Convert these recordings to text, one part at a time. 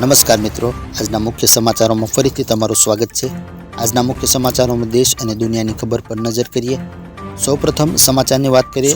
નમસ્કાર મિત્રો, આજના મુખ્ય સમાચારોમાં ફરીથી તમારું સ્વાગત છે. આજના મુખ્ય સમાચારોમાં દેશ અને દુનિયાની ખબર પર નજર કરીએ. સૌપ્રથમ સમાચારની વાત કરીએ.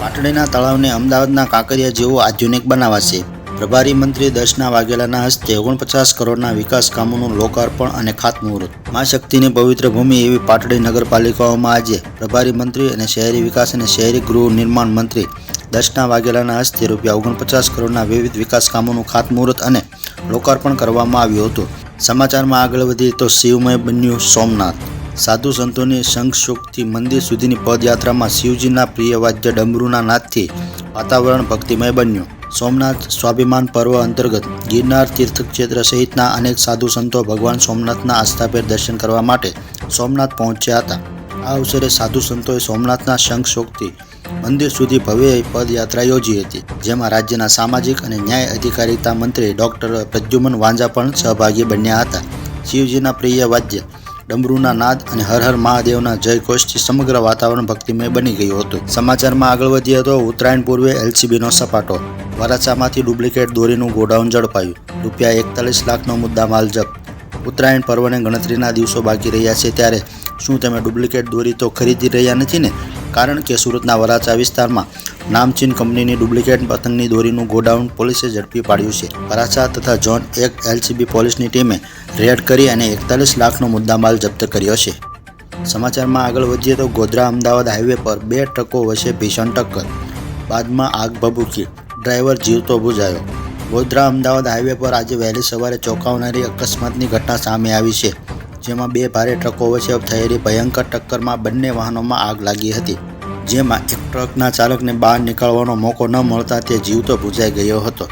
પાટડીના તળાવને અમદાવાદના કાંકરિયા જેવો આધુનિક બનાવાશે. પ્રભારી મંત્રી દર્શના વાઘેલાના હસ્તે ઓગણપચાસ કરોડના વિકાસ કામોનું લોકાર્પણ અને ખાતમુહૂર્ત. મા શક્તિની પવિત્ર ભૂમિ એવી પાટડી નગરપાલિકાઓમાં આજે પ્રભારી મંત્રી અને શહેરી વિકાસ અને શહેરી ગૃહ નિર્માણ મંત્રી દર્શના વાઘેલાના હસ્તે રૂપિયા ઓગણપચાસ કરોડના વિવિધ વિકાસ કામોનું ખાતમુહૂર્ત અને લોકાર્પણ કરવામાં આવ્યું હતું. સમાચારમાં આગળ વધીએ તો શિવમય બન્યું સોમનાથ. સાધુ સંતોની શંખશોકથી મંદિર સુધીની પદયાત્રામાં શિવજીના પ્રિય વાદ્ય ડમરૂના નાદથી વાતાવરણ ભક્તિમય બન્યું. સોમનાથ સ્વાભિમાન પર્વ અંતર્ગત ગિરનાર તીર્થક્ષેત્ર સહિતના અનેક સાધુ સંતો ભગવાન સોમનાથના આસ્થાભેર દર્શન કરવા માટે સોમનાથ પહોંચ્યા હતા. આ અવસરે સાધુ સંતોએ સોમનાથના શંખશોકથી મંદિર સુધી ભવ્ય પદયાત્રા યોજી હતી, જેમાં રાજ્યના સામાજિક અને ન્યાય અધિકારીતા મંત્રી ડોક્ટર પ્રદ્યુમન વાંઝા પણ સહભાગી બન્યા હતા. શિવજીના પ્રિય વાદ્ય, ડમરૂના નાદ અને હર હર મહાદેવના જયઘોષથી સમગ્ર વાતાવરણ ભક્તિમય બની ગયું હતું. સમાચારમાં આગળ વધીએ તો ઉત્તરાયણ પૂર્વે એલસીબીનો સપાટો, વરાછામાંથી ડુપ્લિકેટ દોરીનું ગોડાઉન ઝડપાયું, રૂપિયા એકતાલીસ લાખનો મુદ્દા માલ જપ્ત. ઉત્તરાયણ પર્વને ગણતરીના દિવસો બાકી રહ્યા છે ત્યારે શું તમે ડુપ્લિકેટ દોરી તો ખરીદી રહ્યા નથી ને? કારણ કે સુરતના વરાછા વિસ્તારમાં નામચીન કંપનીની ડુપ્લિકેટ પતંગની દોરીનું ગોડાઉન પોલીસે ઝડપી પાડ્યું છે. વરાછા તથા ઝોન એક એલસીબી પોલીસની ટીમે રેડ કરી અને એકતાલીસ લાખનો મુદ્દામાલ જપ્ત કર્યો છે. સમાચારમાં આગળ વધીએ તો ગોધરા અમદાવાદ હાઈવે પર બે ટ્રકો વચ્ચે ભીષણ ટક્કર. બાદમાં આગ ભભૂકી ડ્રાઈવર જીવતો બુજાયો. ગોધરા અમદાવાદ હાઈવે પર આજે વહેલી સવારે ચોંકાવનારી અકસ્માતની ઘટના સામે આવી છે. જેમાં બે ભારે ટ્રકો વચ્ચે થયેલી ભયંકર ટક્કરમાં બંને વાહનોમાં આગ લાગી હતી. જેમાં એક ટ્રકના ચાલકને બહાર નીકળવાનો મોકો ન મળતા તે જીવતો ભૂજાઈ ગયો હતો.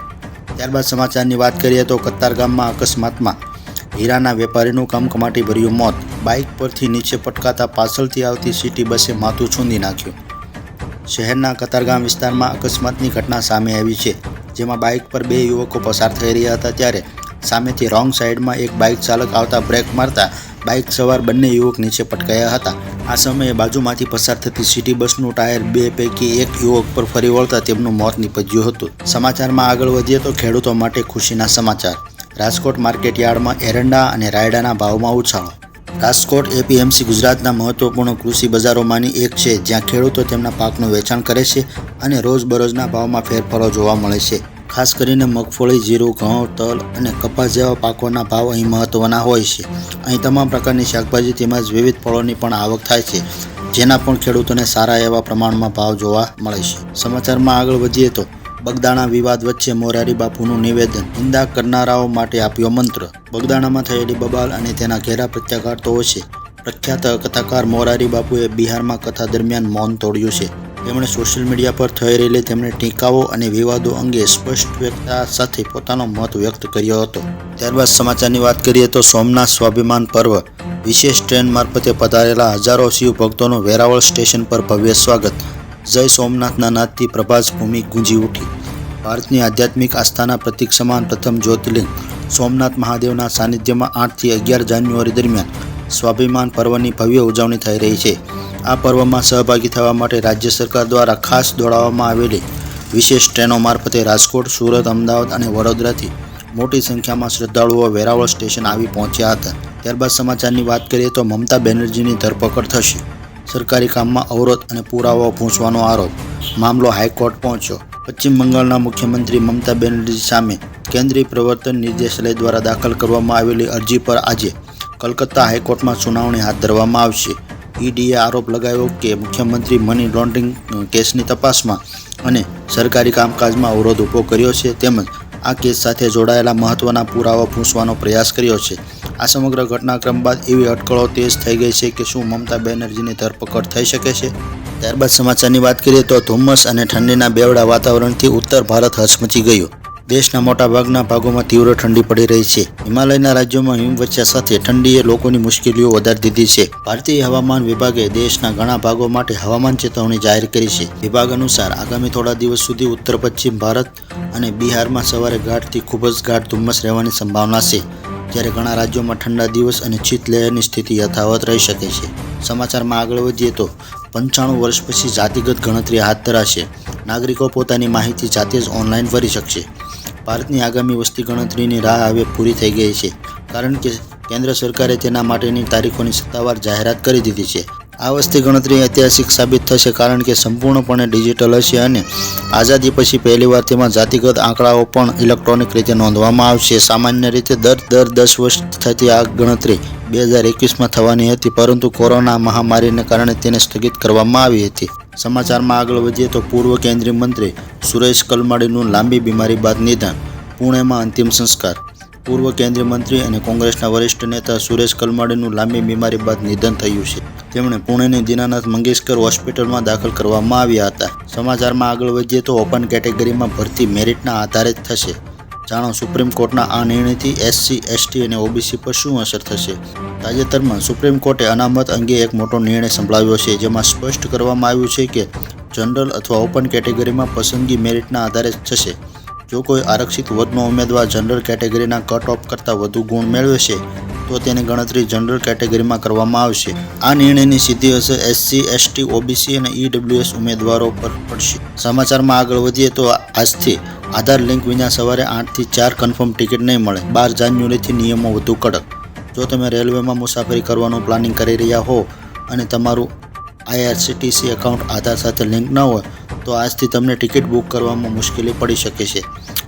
ત્યારબાદ સમાચારની વાત કરીએ તો કતારગામમાં અકસ્માતમાં હીરાના વેપારીનું કમકમાટી ભર્યું મોત. બાઇક પરથી નીચે પટકાતા પાછળથી આવતી સિટી બસે માથું છૂંદી નાખ્યું. શહેરના કતારગામ વિસ્તારમાં અકસ્માતની ઘટના સામે આવી છે, જેમાં બાઇક પર બે યુવકો પસાર થઈ રહ્યા હતા ત્યારે સામેથી રોંગ સાઈડમાં એક બાઇક ચાલક આવતા બ્રેક મારતા બાઇક સવાર બંને યુવક નીચે પટકાયા હતા. આ સમયે બાજુમાંથી પસાર થતી સિટી બસનું ટાયર બે પૈકી એક યુવક પર ફરી વળતા તેમનું મોત નીપજ્યું હતું. સમાચારમાં આગળ વધીએ તો ખેડૂતો માટે ખુશીના સમાચાર. રાજકોટ માર્કેટ યાર્ડમાં એરંડા અને રાયડાના ભાવમાં ઉછાળો. રાજકોટ એપીએમસી ગુજરાતના મહત્વપૂર્ણ કૃષિ બજારોમાંની એક છે, જ્યાં ખેડૂતો તેમના પાકનું વેચાણ કરે છે અને રોજબરોજના ભાવમાં ફેરફારો જોવા મળે છે. ખાસ કરીને મગફળી, જીરું, ઘઉં, તલ અને કપાસ જેવા પાકોના ભાવ અહીં મહત્ત્વના હોય છે. અહીં તમામ પ્રકારની શાકભાજી તેમજ વિવિધ ફળોની પણ આવક થાય છે, જેના પણ ખેડૂતોને સારા એવા પ્રમાણમાં ભાવ જોવા મળે છે. સમાચારમાં આગળ વધીએ તો, બગદાણા વિવાદ વચ્ચે મોરારી બાપુનું નિવેદન નિંદા કરનારાઓ માટે આપ્યો મંત્ર. બગદાણામાં થયેલી બબાલ અને તેના ઘેરા પ્રત્યાઘાત તો છે. પ્રખ્યાત કથાકાર મોરારી બાપુએ બિહારમાં કથા દરમિયાન મૌન તોડ્યું છે. તેમણે સોશિયલ મીડિયા પર થઈ રહેલી તેમણે ટીકાઓ અને વિવાદો અંગે સ્પષ્ટ વ્યક્તતા સાથે પોતાનો મત વ્યક્ત કર્યો હતો. ત્યારબાદ સમાચારની વાત કરીએ તો સોમનાથ સ્વાભિમાન પર્વ વિશેષ ટ્રેન મારફતે પધારેલા હજારો શિવ ભક્તોનું વેરાવળ સ્ટેશન પર ભવ્ય સ્વાગત. જય સોમનાથના નાદથી પ્રભાસ ભૂમિ ગુંજી ઉઠી. ભારતની આધ્યાત્મિક આસ્થાના પ્રતિક સમાન પ્રથમ જ્યોતિર્લિંગ સોમનાથ મહાદેવના સાનિધ્યમાં આઠથી અગિયાર જાન્યુઆરી દરમિયાન સ્વાભિમાન પર્વની ભવ્ય ઉજવણી થઈ રહી છે. આ પર્વમાં સહભાગી થવા માટે રાજ્ય સરકાર દ્વારા ખાસ દોડાવવામાં આવેલી વિશેષ ટ્રેનો મારફતે રાજકોટ, સુરત, અમદાવાદ અને વડોદરાથી મોટી સંખ્યામાં શ્રદ્ધાળુઓ વેરાવળ સ્ટેશન આવી પહોંચ્યા હતા. ત્યારબાદ સમાચારની વાત કરીએ તો મમતા બેનર્જીની ધરપકડ થશે. સરકારી કામમાં અવરોધ અને પુરાવાઓ પૂછવાનો આરોપ. મામલો હાઈકોર્ટ પહોંચ્યો. પશ્ચિમ બંગાળના મુખ્યમંત્રી મમતા બેનર્જી સામે કેન્દ્રીય પ્રવર્તન નિર્દેશાલય દ્વારા દાખલ કરવામાં આવેલી અરજી પર આજે કલકત્તા હાઈકોર્ટમાં સુનાવણી હાથ ધરવામાં આવશે. ઈડીએ આરોપ લગાવ્યો કે મુખ્યમંત્રી મની લોન્ડરિંગ કેસની તપાસમાં અને સરકારી કામકાજમાં અવરોધ ઊભો કર્યો છે તેમજ આ કેસ સાથે જોડાયેલા મહત્વના પુરાવા પૂછવાનો પ્રયાસ કર્યો છે. આ સમગ્ર ઘટનાક્રમ બાદ એવી અટકળો તેજ થઈ ગઈ છે કે શું મમતા બેનર્જીની ધરપકડ થઈ શકે છે? ત્યારબાદ સમાચારની વાત કરીએ તો ધુમ્મસ અને ઠંડીના બેવડા વાતાવરણથી ઉત્તર ભારત હચમચી ગયું. દેશના મોટાભાગના ભાગોમાં તીવ્ર ઠંડી પડી રહી છે. હિમાલયના રાજ્યોમાં હિમવર્ષા સાથે ઠંડીએ લોકોની મુશ્કેલીઓ વધારી દીધી છે. ભારતીય હવામાન વિભાગે દેશના ઘણા ભાગો માટે હવામાન ચેતવણી જાહેર કરી છે. વિભાગ અનુસાર આગામી થોડા દિવસ સુધી ઉત્તર પશ્ચિમ ભારત અને બિહારમાં સવારે ગાઢથી ખૂબ જ ગાઢ ધુમ્મસ રહેવાની સંભાવના છે, જ્યારે ઘણા રાજ્યોમાં ઠંડા દિવસ અને શીતલહેરની સ્થિતિ યથાવત રહી શકે છે. સમાચારમાં આગળ વધીએ તો, પંચાણું વર્ષ પછી જાતિગત ગણતરી હાથ ધરાશે. નાગરિકો પોતાની માહિતી જાતે જ ઓનલાઈન ભરી શકશે. ભારતની આગામી વસ્તી ગણતરીની રાહ હવે પૂરી થઈ ગઈ છે, કારણ કે કેન્દ્ર સરકારે તેના માટેની તારીખોની સત્તાવાર જાહેરાત કરી દીધી છે. આ વસ્તી ગણતરી ઐતિહાસિક સાબિત થશે કારણ કે સંપૂર્ણપણે ડિજિટલ હશે અને આઝાદી પછી પહેલીવાર તેમાં જાતિગત આંકડાઓ પણ ઇલેક્ટ્રોનિક રીતે નોંધવામાં આવશે. સામાન્ય રીતે દર દર દસ વર્ષ થતી આ ગણતરી બે હજાર એકવીસમાં થવાની હતી, પરંતુ કોરોના મહામારીને કારણે તેને સ્થગિત કરવામાં આવી હતી. સમાચારમાં આગળ વધીએ તો પૂર્વ કેન્દ્રીય મંત્રી સુરેશ કલમાડીનું લાંબી બીમારી બાદ નિધન, પુણેમાં અંતિમ સંસ્કાર. પૂર્વ કેન્દ્રીય મંત્રી અને કોંગ્રેસના વરિષ્ઠ નેતા સુરેશ કલમાડીનું લાંબી બીમારી બાદ નિધન થયું છે. તેમણે પુણેની દીનાનાથ મંગેશકર હોસ્પિટલમાં દાખલ કરવામાં આવ્યા હતા. સમાચારમાં આગળ વધીએ તો ઓપન કેટેગરીમાં ભરતી મેરિટના આધારે જ થશે. જાણો, સુપ્રીમ કોર્ટના આ નિર્ણયથી એસસી એસટી અને ઓબીસી પર શું અસર થશે? તાજેતરમાં સુપ્રીમ કોર્ટે અનામત અંગે એક મોટો નિર્ણય સંભળાવ્યો છે, જેમાં સ્પષ્ટ કરવામાં આવ્યું છે કે જનરલ અથવા ઓપન કેટેગરીમાં પસંદગી મેરિટના આધારે થશે. જો કોઈ આરક્ષિત વર્ગનો ઉમેદવાર જનરલ કેટેગરીના કટ ઓફ કરતાં વધુ ગુણ મેળવે છે, તો તેની ગણતરી જનરલ કેટેગરીમાં કરવામાં આવશે. આ નિર્ણયની સીધી અસર એસસી એસટી ઓબીસી અને ઈડબ્લ્યુએસ ઉમેદવારો પર પડશે. સમાચારમાં આગળ વધીએ તો આજથી આધાર લિંક વિના સવારે આઠથી ચાર કન્ફર્મ ટિકિટ નહીં મળે. બાર જાન્યુઆરીથી નિયમો વધુ કડક. જો તમે રેલવેમાં મુસાફરી કરવાનું પ્લાનિંગ કરી રહ્યા હો અને તમારું આઈઆરસીટીસી એકાઉન્ટ આધાર સાથે લિંક ન હોય, તો આજથી તમને ટિકિટ બુક કરવામાં મુશ્કેલી પડી શકે છે.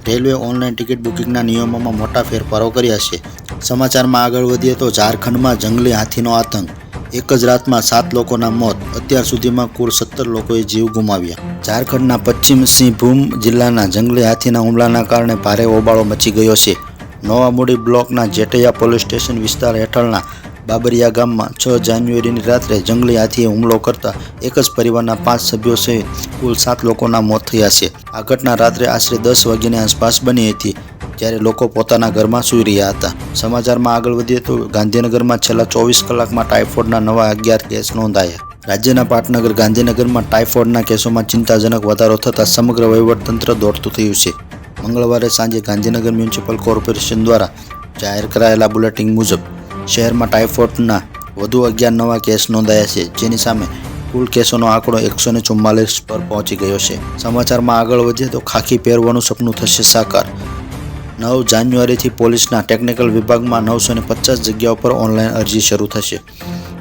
રેલવે ઓનલાઈન ટિકિટ બુકિંગના નિયમોમાં મોટા ફેરફારો કર્યા છે. સમાચારમાં આગળ વધીએ તો ઝારખંડમાં જંગલી હાથીનો આતંક. એક જ રાતમાં સાત લોકોના મોત. અત્યાર સુધીમાં કુલ સત્તર લોકોએ જીવ ગુમાવ્યા. ઝારખંડના પશ્ચિમ સિંહભૂમ જિલ્લાના જંગલી હાથીના હુમલાના કારણે ભારે હોબાળો મચી ગયો છે. નવામુડી બ્લોકના જેટૈયા પોલીસ સ્ટેશન વિસ્તાર હેઠળના બાબરિયા ગામમાં છ જાન્યુઆરીની રાત્રે જંગલી હાથીએ હુમલો કરતા એક જ પરિવારના પાંચ સભ્યો સહિત કુલ સાત લોકોના મોત થયા છે. આ ઘટના રાત્રે આશરે દસ વાગ્યાની આસપાસ બની હતી. જ્યારે લોકો પોતાના ઘરમાં સૂઈ રહ્યા હતા. સમાચારમાં આગળ વધીએ તો ગાંધીનગરમાં છેલ્લા ચોવીસ કલાકમાં ટાઇફોઇડના નવા અગિયાર કેસ નોંધાયા. રાજ્યના પાટનગર ગાંધીનગરમાં ટાઇફોઇડના કેસોમાં ચિંતાજનક વધારો થતાં સમગ્ર વહીવટતંત્ર દોડતું થયું છે. મંગળવારે સાંજે ગાંધીનગર મ્યુનિસિપલ કોર્પોરેશન દ્વારા જાહેર કરાયેલા બુલેટિન મુજબ શહેરમાં ટાઇફોઇડના વધુ અગિયાર નવા કેસ નોંધાયા છે, જેની સામે કુલ કેસોનો આંકડો એકસો ને પર પહોંચી ગયો છે. સમાચારમાં આગળ વધીએ તો ખાખી પહેરવાનું સપનું થશે સાકાર. નવ જાન્યુઆરીથી પોલીસના ટેકનિકલ વિભાગમાં નવસો ને પચાસ જગ્યાઓ પર ઓનલાઈન અરજી શરૂ થશે.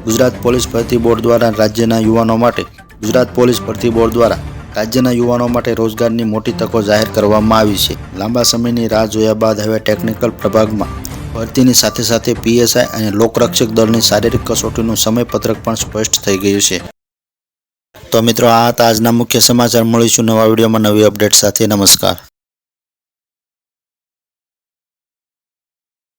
ગુજરાત પોલીસ ભરતી બોર્ડ દ્વારા રાજ્યના યુવાનો માટે ગુજરાત પોલીસ ભરતી બોર્ડ દ્વારા રાજ્યના યુવાનો માટે રોજગારની મોટી તકો જાહેર કરવામાં આવી છે. લાંબા સમયની રાહ જોયા બાદ હવે ટેકનિકલ પ્રભાગમાં ભરતીની સાથે સાથે પીએસઆઈ અને લોકરક્ષક દળની શારીરિક કસોટીનું સમયપત્રક પણ સ્પષ્ટ થઈ ગયું છે. તો મિત્રો, આ હતા આજના મુખ્ય સમાચાર. મળીશું નવા વિડીયોમાં નવી અપડેટ સાથે. નમસ્કાર.